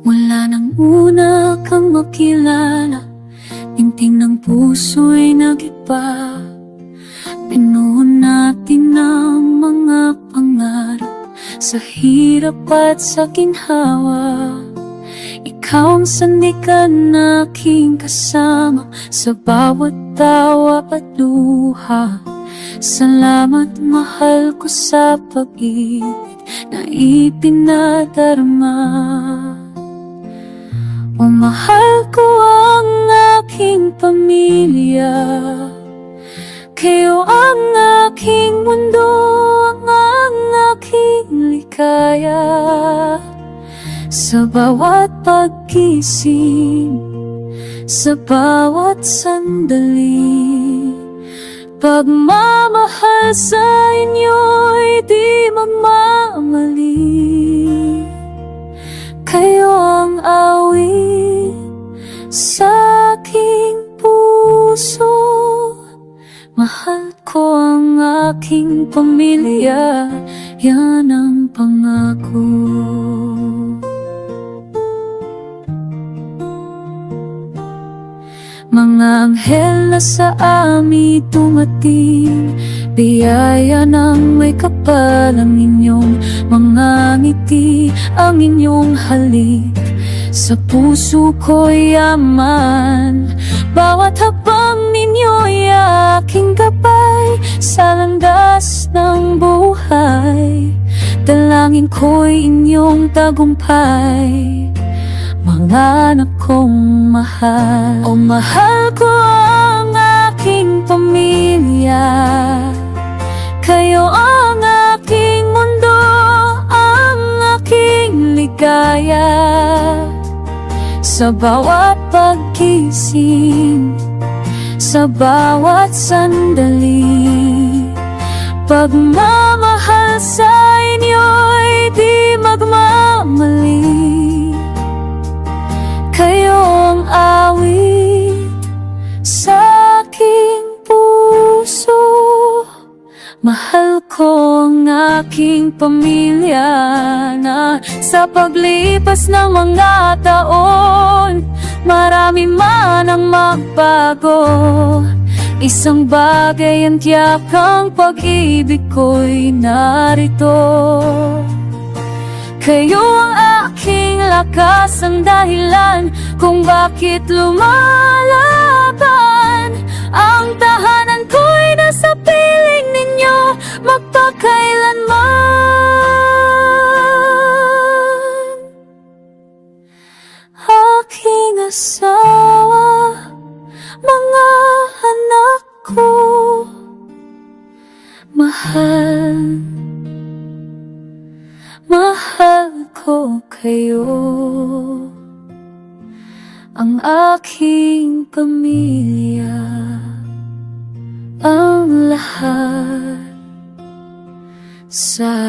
Mula nang una kang makilala. Tingting ng puso'y nagiba. Pinuho natin ang mga pangarap Sa hirap at sa ginhawa. Ikaw ang sandigan na aking kasama Sa bawat tawa at luha. Salamat mahal ko sa pag-ibig na ipinadarama O mahal ko ang aking pamilya Kayo ang aking mundo, ang aking likaya. Sa bawat pagkising, sa bawat sandali Pagmamahal sa inyo'y di magmamali puso. Mahal ko ang aking pamilya. Yan ang pangako. Mga anghel na sa amin tumating Biyaya ng may kapal ang inyong mga ngiti Ang inyong halik. Sa puso ko'y yaman Bawat habang ninyo'y aking gabay Sa landas ng buhay Dalangin ko'y inyong tagumpay. Mga anak kong mahal. O mahal ko ang aking pamilya. Kayo ang aking mundo Ang aking ligaya Sa bawat pagkising Sa bawat sandali Pagmamahal sa inyo'y di magmamali. Kayo ang awit sa aking puso. Mahal ko ang aking pamilya na sa paglipas ng mga taon Marami man ang magbago. Isang bagay ang tiyak ang pag-ibig ko'y narito. Kayo ang aking lakas ang dahilan kung bakit lumalaban. Ang tahanan asawa, mga anak ko Mahal Mahal ko kayo. Ang aking pamilya Ang lahat sa